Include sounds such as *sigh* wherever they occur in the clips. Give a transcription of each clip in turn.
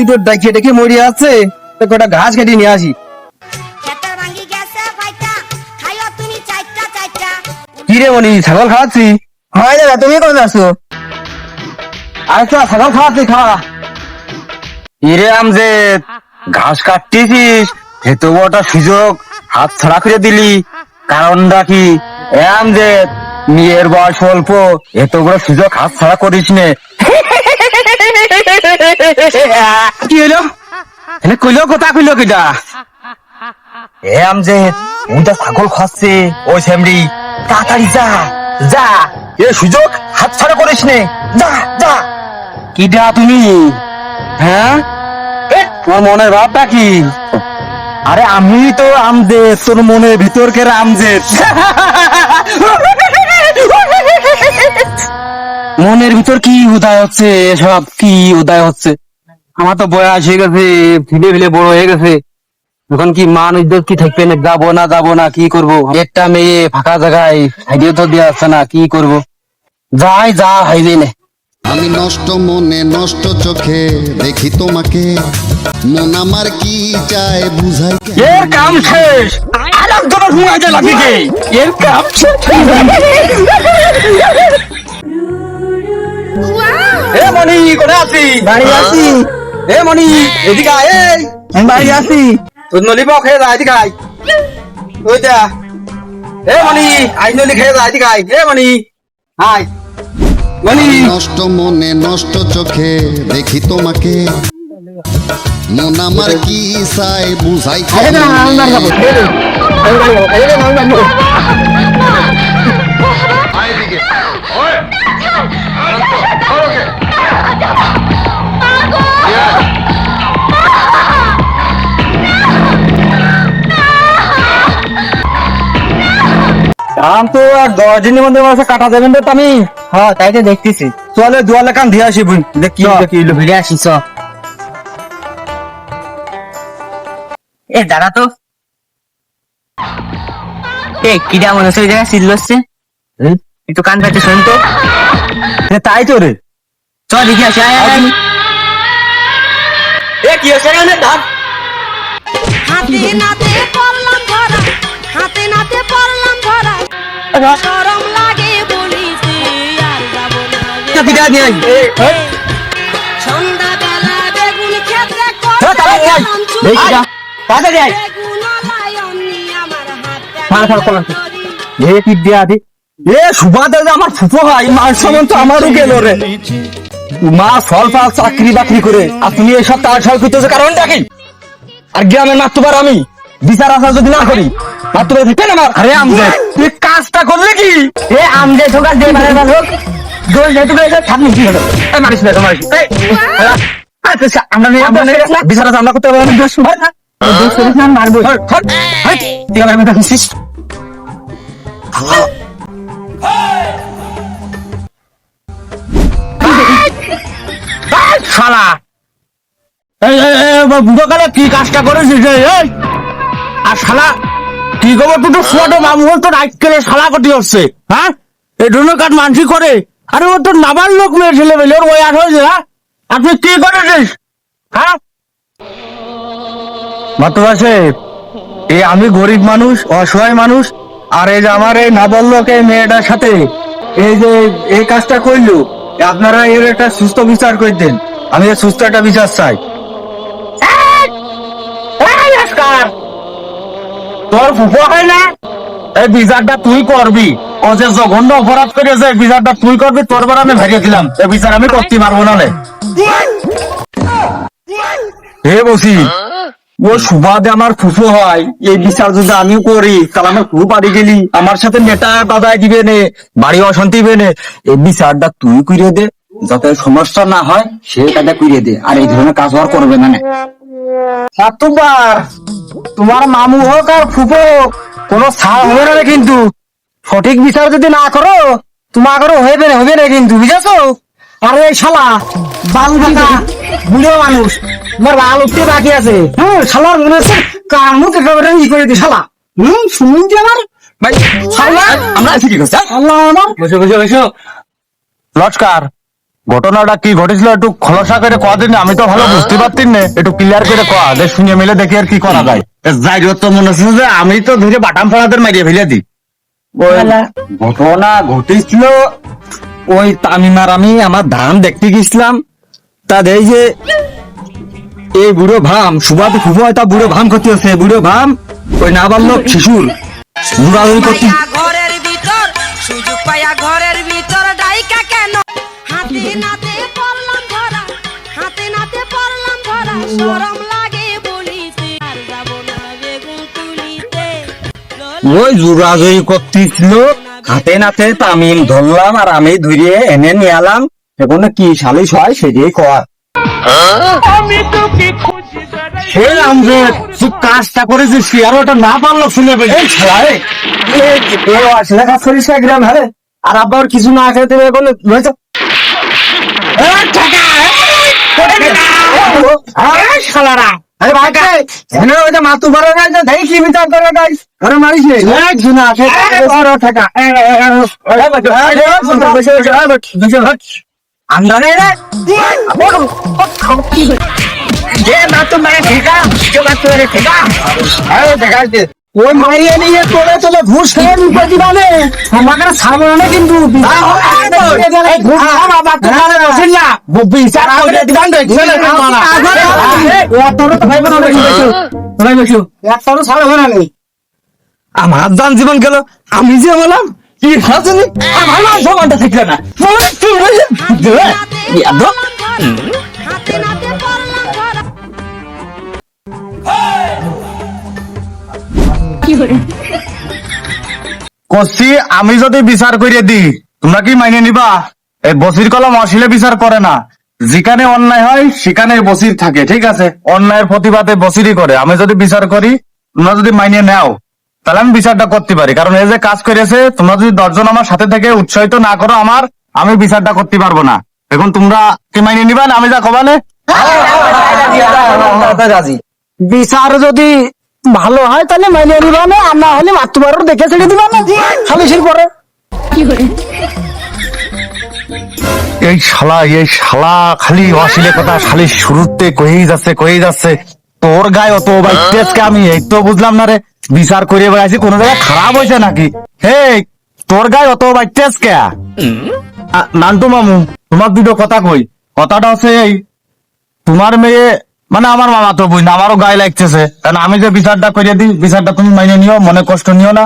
দুটো ডাকিয়ে ডেকে মরি আছে তো কটা ঘাস কেটে নিয়ে আসি। কি রে মনি ছাগল খাওয়াচ্ছি? হয় দাদা তুমি কোন আচ্ছা ছাগল খাওয়াচ্ছি খাওয়া ইরে আমজে ঘাস কাটতেছিস এত বড়টা সুযোগ হাত ছাড়া করে দিলি। কারণটা কি? এ আমজে মেয়ের বয়স অল্প এত বড় সুযোগ হাত ছাড়া করিস নে। কি হলো এনে কইলো কথা কইলো কিটা এ আমজে উনটা ছাগল খাচ্ছে ওই সেমরি তাড়াতাড়ি যা যা। এ সুযোগ হাত ছাড়া করিস নে। যা যা। কিটা তুমি? হ্যাঁ? তোমার মনের ভাবটা কি? আরে আমি তো আমদে তোর মনের ভিতরকের আমজে *laughs* মনের ভিতর কি উদয় হচ্ছে? এসব কি উদয় হচ্ছে? আমার তো বয়স হয়ে গেছে ফিলে ফিলে বড় হয়ে গেছে। এখন কি মানুষদের কি থাকবে না? যাব না যাব না কি করব? একটা মেয়ে ফাঁকা জায়গায় সাইডে তো দেওয়া যাচ্ছে না কি করব? যাই যা হাইবে না। আমি নষ্ট মনে নষ্ট চোখে দেখি তোমাকে। মন আমার কি চায় বুঝাই এর কাম শেষ! আর একজন লাগিছে এর কাম শেষ! এ মনি কোথায় আছি বাড়ি আছি। এ মনি এদিকে আয় এই। আমি বাড়ি আছি। তুই নলি পাও খেয়ে যা এদিকে আয়। ওইটা এ মনি আই নলি খেয়ে যা এদিকে আয়। এ মনি আয়। মনি নষ্ট মনে নষ্ট চোখে দেখি তোমাকে। মন আমার কি চায় বুঝাই কেন? আম তো আর দশ দিনের মধ্যে মাসে কাটা দেবেন তো আমি হ্যাঁ তাই তো দেখতেছি। চলে দুয়ালে কান দিয়ে আসি দেখ ভিড়ে আসি চ। এ দাঁড়া তো। এ কিরা মনে হচ্ছে ওই জায়গায় সিল বসছে একটু কান পাচ্ছে শোন তো। তাই তো রে। চ দেখি আসি আয়, আয়। এ কি হচ্ছে রে? হাতে নাতে পড়লাম ধরা হাতে নাতে পড়লাম গরম লাগে বলিতে আর যাব না পিঠা নিয়ে আই সন্ধ্যাবেলা বেগুন খেতে হ্যাঁ। এই বেগুন আমার মার খাও, কলাম। এ পিঠ দিয়ে আদি এ সুবাদে যে আমার ফুফো হয় মার সমান তো আমারও গেল রে। মা সলফা চাকরি বাকরি করে আর তুমি এসব তার সল করতেছো কারণটা কি? আর গ্রামের মাত্রবার আমি বিচার আচার যদি না করি আমার আরে আমজে। তুই কাজটা করলে কি? এ মানে যেহেতু করে থাকনি কি হলো এ মারিস না মারিস হ্যাঁ। আচ্ছা, আমরা নিয়ে আমরা নিয়ে আমরা করতে পারব না। দোষ না দোষ করিস না মারবো। হট, হট, হট। তুই আমার মেয়েটা খুঁজছিস? শালা। এই এই এই কি কাজটা করেছিস এই। আর শালা কি খবর তুই তো ছোট মামু তো রাইট কেলে শালা কটি হচ্ছে। হ্যাঁ? এই কাজ মানসি করে। আরে ও তোর নাবার লোক মেয়ে ছেলে পেলে, ওর ওই হয়েছে হ্যাঁ? আপনি কি করেছিস? হ্যাঁ? মাতৃভাষে এই আমি গরিব মানুষ, অসহায় মানুষ, আর এই যে আমার এই নাবালক এই মেয়েটার সাথে, এই যে এই কাজটা করল আপনারা এর একটা সুস্থ বিচার করে দেন। আমি সুস্থ একটা বিচার চাই। তোর ফুফো হয় না এই বিচারটা তুই করবি ও যে জঘন্য অপরাধ করেছে এই বিচারটা তুই করবি তোর বার আমি ভেঙে দিলাম এই বিচার আমি করতে পারব না হে বসি ও সুবাদে আমার ফুফু হয়, এই বিচার যদি আমি করি তাহলে আমার ফুফু বাড়ি গেলি আমার সাথে নেতা বাধায় দিবে নে বাড়ি অশান্তি দিবে নে, এই বিচারটা তুই করিয়ে দে, যাতে সমস্যা না হয়, সে কাজটা করিয়ে দে আর এই ধরনের কাজ আর করবে না নে। সাতুবার তোমার মামু হোক আর ফুফু হোক কোনো ছাড় হবে না কিন্তু। সঠিক বিচার যদি না করো তোমার হইবে না হবে না কিন্তু বুঝেছ? আরে এই শালা বাল বাঁকা বুড়ো মানুষ তোমার লাল উঠতে বাকি আছে। হ্যাঁ শালার মনে হচ্ছে কামুক একেবারে ই করে দি শালা। হুম শুনুন কি আমার। ভাই শালা আমরা আছি কি করছি আল্লাহ আমার। বসো বসো বসো। লস্কার ঘটনাটা কি ঘটেছিল একটু খোলসা করে কয়া দিন আমি তো ভালো বুঝতে পারতেন না। একটু ক্লিয়ার করে কয়া যে শুনে মিলে দেখি আর কি করা যায়। যাই তো মনে হচ্ছে যে আমি তো ধরে বাটাম ফাড়াদের মারিয়ে ফেলে দিই। ঘটনা ঘটেছিল ওই তামিমার আমি আমার ধান দেখতে গেছিলাম। তা এই যে এই বুড়ো ভাম সুবাদ হয় তা বুড়ো ভাম ক্ষতি হচ্ছে বুড়ো ভাম ওই নাবালক শিশুর জুড়াজুড়ি করতে ঘরের ভিতর সুযোগ পাইয়া ঘরের ভিতর ডাইকা কেন হাতে নাতে পড়লাম ধরা হাতে নাতে পড়লাম ধরা শরম লাগে বলিতে। আর যাব না বেগুন তুলিতে ওই করতেছিল হাতে নাতে তামিম ধরলাম আর আমি ধরিয়ে এনে নিয়ে এলাম এখন কি সালিশ হয় সেটাই কর সে আমরে তুই কাজটা করেছিস কি আর ওটা না পারল শুনে পেলে এই ছেলে আসলে কাজ করিস না গ্রাম হ্যাঁ আর আবার কিছু না খেতে বলে দেখি কি মারিয়ে নিয়ে ঘুষ খেয়ে নিতে ছাড়বো কিন্তু আমার যান জীবন গেল আমি যে বললাম কি হাজনি আমার মান সম্মানটা থাকলে না। কষি আমি যদি বিচার করিয়ে দিই তোমরা কি মাইনে নিবা? এই বসির কলম অশিলে বিচার করে না। যেখানে অন্যায় হয় সেখানে বসির থাকে ঠিক আছে? অন্যায়ের প্রতিবাদে বসিরই করে। আমি যদি বিচার করি তোমরা যদি মাইনে নাও তাহলে আমি বিচারটা করতে পারি। কারণ এই যে কাজ করেছে তোমরা যদি দশজন আমার সাথে থেকে উৎসাহিত না করো আমার আমি বিচারটা করতে পারব না। এখন তোমরা কি মাইনে নিবা না আমি যা কবানে রাজি বিচার যদি ভালো হয় তাহলে মাইনে নিবা না। আর না হলে মাতুবার দেখে ছেড়ে দিবা না। খালিসির পরে। এই শালা এই শালা খালি অশিলে কথা খালি শুরুতে কয়েই যাচ্ছে কয়েই যাচ্ছে। তোর গায়ে অত বাইতেজকে আমি এই তো বুঝলাম না রে। বিচার করে বেড়াইছি কোন জায়গায় খারাপ হয়েছে নাকি? হে তোর গায়ে অত বাইতেজ কে? আ, নান্টু মামু তোমার দুটো কথা কই। কথাটা হচ্ছে এই তোমার মেয়ে মানে আমার মামা তো বুঝ না আমারও গায়ে লাগতেছে। কারণ আমি যে বিচারটা করে দিই বিচারটা তুমি মাইনে নিও মনে কষ্ট নিও না।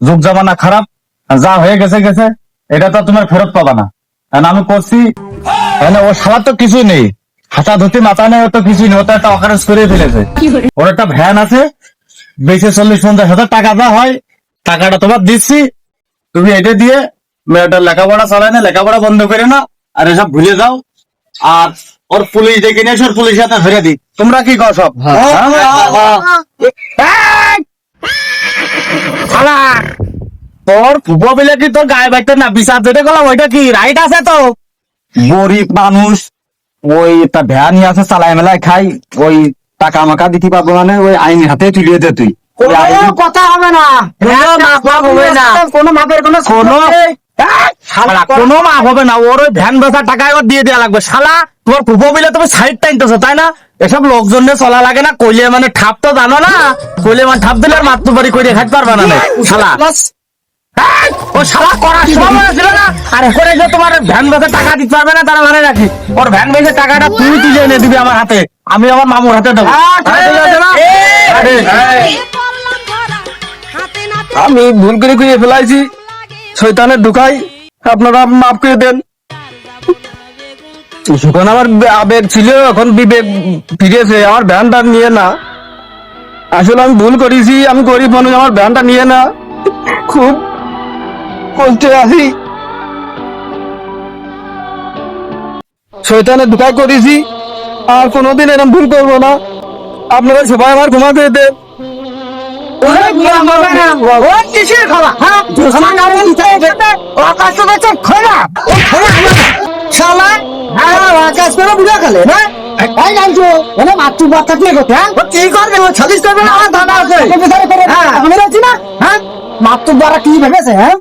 যুগ জামানা খারাপ। যা হয়ে গেছে গেছে এটা তো তোমার ফেরত পাবা না। কারণ আমি করছি মানে ও সারা তো কিছু নেই। হাতা ধুতি মাথা নেই ও তো কিছুই নেই ও তো একটা অকারেন্স করে ফেলেছে। ওর একটা ভ্যান আছে বেশি চল্লিশ পঞ্চাশ হাজার টাকা যা হয় টাকাটা তোমার দিচ্ছি। তুমি এটা দিয়ে মেয়েটার লেখাপড়া চালায় না লেখাপড়া বন্ধ করে না আর এসব ভুলে যাও। আর ওর পুলিশ ডেকে নিয়ে এসে ওর পুলিশ হাতে ধরে দিই। তোমরা কি কও সব? হ্যাঁ? তোর ফুবো বিলে কি তোর গায়ে বাইতে না বিচার যেটা গেলাম ওইটা কি রাইট আছে তো? গরিব মানুষ ওই নিয়ে আছে চালাই মেলায় খাই ওই টাকা মাকা দিতে পারব মানে ওই আইন হাতে তুলিয়ে দে তুই। কথা হবে না। কোনো মাপের কোনো কোনো কোনো মাপ হবে না। ওর ওই ভ্যান বেচা টাকা এবার দিয়ে দেওয়া লাগবে। শালা তোমার ফুফো বিলে তুমি সাইড টাইনতেছো তাই না? এসব লোকজন নিয়ে চলা লাগে না কইলে মানে ঠাপ তো জানো না? কইলে মানে ঠাপ দিলে আর মাত্র বাড়ি করে খাইতে পারবে না নে, শালা। ও শালা করার সময় ছিল না? আর করে যে তোমার ভ্যান টাকা দিতে পারবে না তারা মানে রাখি। ওর ভ্যান টাকাটা তুই তুলে এনে দিবি আমার হাতে। আমি আমার মামুর হাতে দেবো। আরে, আরে, পড়লাম ধরা হাতে নাতে আমি ভুল করে করে ফেলাইছি। শৈতানের ঢুকাই। আপনারা মাফ করে দেন। যখন আমার আবেগ ছিল এখন বিবেক ফিরেছে। আমার ভ্যানটা নিয়ে না। আসলে আমি ভুল করেছি আমি গরিব মানুষ আমার ভ্যানটা নিয়ে না। খুব কষ্টে আছি শৈতানের ঢুকাই করেছি আর কোনোদিন এরকম ভুল করব না। আপনারা সবাই আমার ক্ষমা করে দেন। মাত্র দ্বারা কি ভেবেছে হ্যাঁ?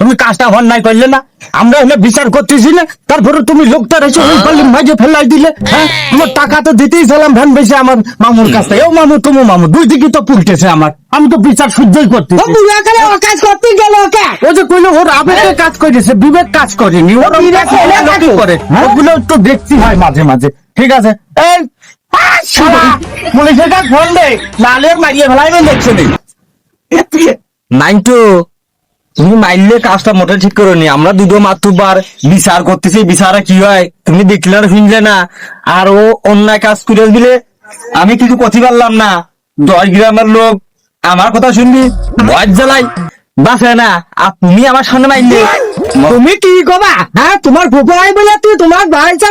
তুমি কাজটা অন্যায় করলে না। আমরা বিচার করতেছি না। তারপরে তুমি লোকটা রেখে ওই পাল্লি মাঝে ফেলাই দিলে হ্যাঁ? তোমার টাকা তো দিতেই ছিলাম ভ্যান বেশি আমার মামুর কাছ থেকে। ও মামু তুমি মামু দুই দিকে তো পুলটেছে আমার। আমি তো বিচার সহ্যই করতে কাজ করতে গেল ও যে কইলো ওর আবেগে কাজ করেছে বিবেক কাজ করেনি। ওর করে ওগুলো তো দেখতে হয় মাঝে মাঝে। ঠিক আছে? এই পুলিশের কাজ ফোন দে মারিয়ে ফেলাইবে দেখছে নাইন টু তুমি মাইলে কাজটা মোটে ঠিক করো নি। আমরা দুটো মাতুবার বিচার করতেছি, বিচারে কি হয়? তুমি দেখলে না শুনলে না। আর ও অন্যায় কাজ করে দিলে আমি কিছু কথি পারলাম না। দশ গ্রামের লোক, আমার কথা শুনবি? ভয় জ্বালাই। বাসে না, আর তুমি আমার সামনে মাইলে তুমি কি কবা? হ্যাঁ তোমার ফুফু আই বলে তুই তোমার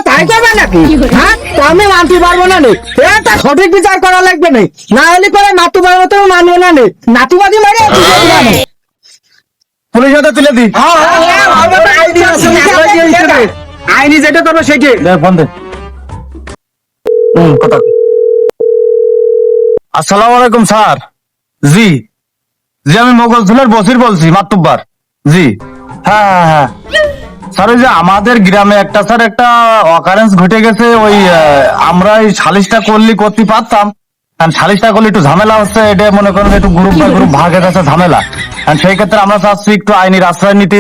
তাই করবে নাকি? হ্যাঁ আমি মানতে পারব না নে। এটা সঠিক বিচার করা লাগবে না। না হলে পরে নাতু পারব তো মানবো না নে। নাতুবাদি মারে পুলিশ হাতে তুলে দি আইনি যেটা করব সেটি দে কথা আসসালামু আলাইকুম স্যার জি জি আমি মোগল চুলের বসির বলছি মাতুব্বার জি হ্যাঁ হ্যাঁ হ্যাঁ স্যার ওই যে আমাদের গ্রামে একটা স্যার একটা অকারেন্স ঘটে গেছে ওই আমরা এই সালিশটা করলে করতে পারতাম কারণ সালিশটা করলে একটু ঝামেলা হচ্ছে এটা মনে করেন একটু গ্রুপ গ্রুপ ভাগে গেছে ঝামেলা। কারণ সেই ক্ষেত্রে আমরা চাচ্ছি একটু আশ্রয় নিতে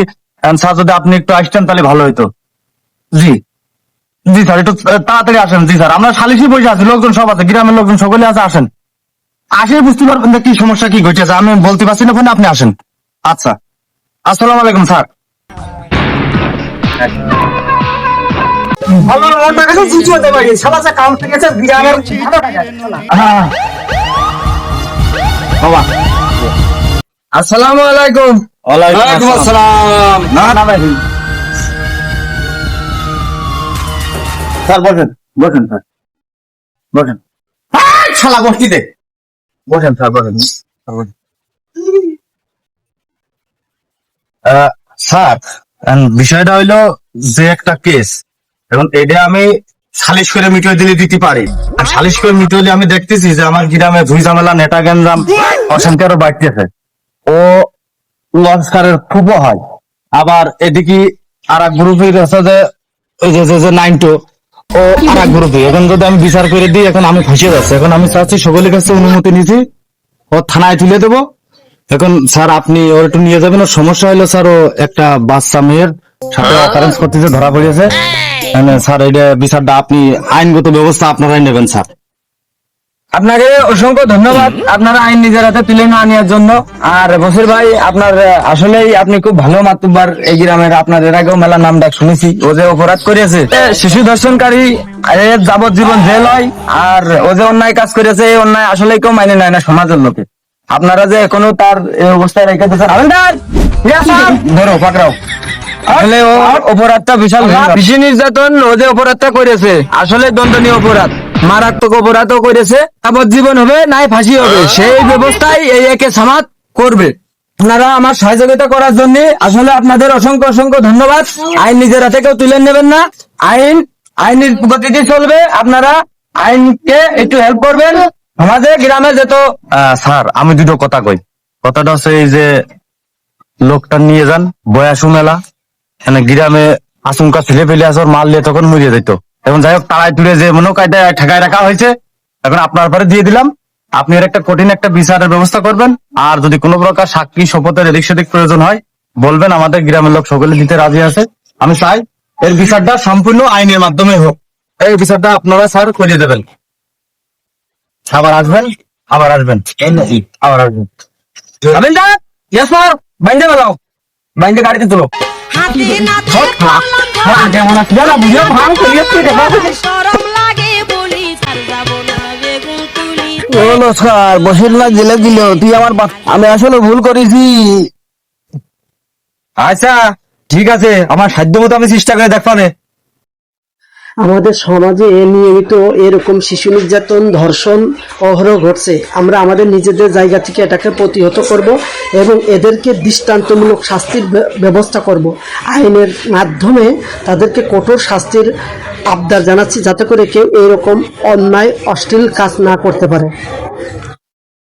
স্যার যদি আপনি একটু আসতেন তাহলে ভালো জি। জি স্যার, একটু তাড়াতাড়ি আসেন। জি স্যার, আমরা সালিশি বসে আছি, লোকজন সব আছে, গ্রামের লোকজন সকলে আছে, আসেন। আসে বুঝতে পারবেন কি সমস্যা, কি ঘটেছে, আমি বলতে পারছি না, ফোনে আপনি আসেন। আচ্ছা। আসসালামু আলাইকুম স্যার। হ্যাঁ। বাবা। আসসালামু আলাইকুম ওয়ালাইকুম আসসালাম। না না ভাই। স্যার বসেন বসেন স্যার। বসেন। শালা বসতিতে বসেন স্যার বসেন। স্যার, আহ, বিষয়টা হইল যে একটা কেস এখন এটা আমি সালিশ করে মিটিয়ে দিলে দিতে পারি। আর সালিশ করে মিটিয়ে দিলে আমি দেখতেছি যে আমার গ্রামে ধুই ঝামেলা নেটা গেঞ্জাম অশান্তি আরও বাড়তেছে। ও লস্কারের খুবও হয়। আবার এদিকে আর এক গ্রুপের আছে যে, ওই যে, যে- নাইন টু ও আর এক গ্রুপে এখন যদি আমি বিচার করে দিই, এখন আমি ফাঁসিয়ে যাচ্ছি। এখন আমি চাচ্ছি সকলের কাছে অনুমতি নিয়েছি ও থানায় তুলে দেবো। এখন স্যার, আপনি ওর একটু নিয়ে যাবেন। ওর সমস্যা হলো, স্যার, ও একটা বাচ্চা মেয়ের সাথে অকারেন্স করতেছে, ধরা পড়েছে। স্যার এটা বিচারটা আপনি আইনগত ব্যবস্থা আপনারাই নেবেন স্যার। আপনাকে অসংখ্য ধন্যবাদ। আপনারা আইন নিজের হাতে তুলে না নেওয়ার জন্য। আর বসির ভাই আপনার আসলেই আপনি খুব ভালো মাতুব্বার এই গ্রামের আপনার এর আগেও মেলা নাম ডাক শুনেছি। ও যে অপরাধ করেছে শিশু ধর্ষণকারী যাবজ্জীবন জেল হয় আর ও যে অন্যায় কাজ করেছে এই অন্যায় আসলে কেউ মাইনে নেয় না সমাজের লোকে। আপনারা যে এখনও তার এই অবস্থায় রেখে দিয়েছেন। ধরো পাকড়াও। আসলে ও অপরাধটা বিশাল বেশি নির্যাতন ও যে অপরাধটা করেছে। আসলে দণ্ডনীয় অপরাধ। মারাত্মক অপরাধও করেছে। যাবজ্জীবন হবে নাই ফাঁসি হবে। সেই ব্যবস্থায় এই একে করবে। আপনারা আমার সহযোগিতা করার জন্য আসলে আপনাদের অসংখ্য অসংখ্য ধন্যবাদ। আইন নিজের হাতে কেউ তুলে নেবেন না। আইন আইনের গতিতে চলবে। আপনারা আইনকে একটু হেল্প করবেন। আমাদের গ্রামে যেত স্যার আমি দুটো কথা কই। কথাটা হচ্ছে এই যে লোকটা নিয়ে যান বয়াসু মেলা। গ্রামে আচমকা ছেলে ফেলে আসর মারলে তখন মরিয়ে যেত এখন যাই হোক তারাই তুলে যে মনে কায়দায় ঠেকায় রাখা হয়েছে, এখন আপনার পরে দিয়ে দিলাম। আপনি এর একটা কঠিন একটা বিচারের ব্যবস্থা করবেন, আর যদি কোনো প্রকার সাক্ষী, শপথের এদিক সেদিক প্রয়োজন হয়, বলবেন, আমাদের গ্রামের লোক সকলে দিতে রাজি আছে। আমি চাই এর বিচারটা সম্পূর্ণ আইনের মাধ্যমে হোক। এই বিচারটা আপনারা স্যার করিয়ে দেবেন। আবার আসবেন আবার আসবেন। আবার আসবেন। বাইন্দে বেলাও বাইন্দে গাড়িতে তুলো। জেলে দিল তুই আমার আমি আসলে ভুল করেছি। আচ্ছা ঠিক আছে আমার সাধ্য মতো আমি চেষ্টা করে দেখবানে। আমাদের সমাজে নিয়মিত এরকম শিশু নির্যাতন, ধর্ষণ, অহরহ ঘটছে। আমরা আমাদের নিজেদের জায়গা থেকে এটাকে প্রতিহত করব এবং এদেরকে দৃষ্টান্তমূলক শাস্তির ব্যবস্থা করব। আইনের মাধ্যমে তাদেরকে কঠোর শাস্তির আবদার জানাচ্ছি যাতে করে কেউ এরকম অন্যায়, অশ্লীল কাজ না করতে পারে।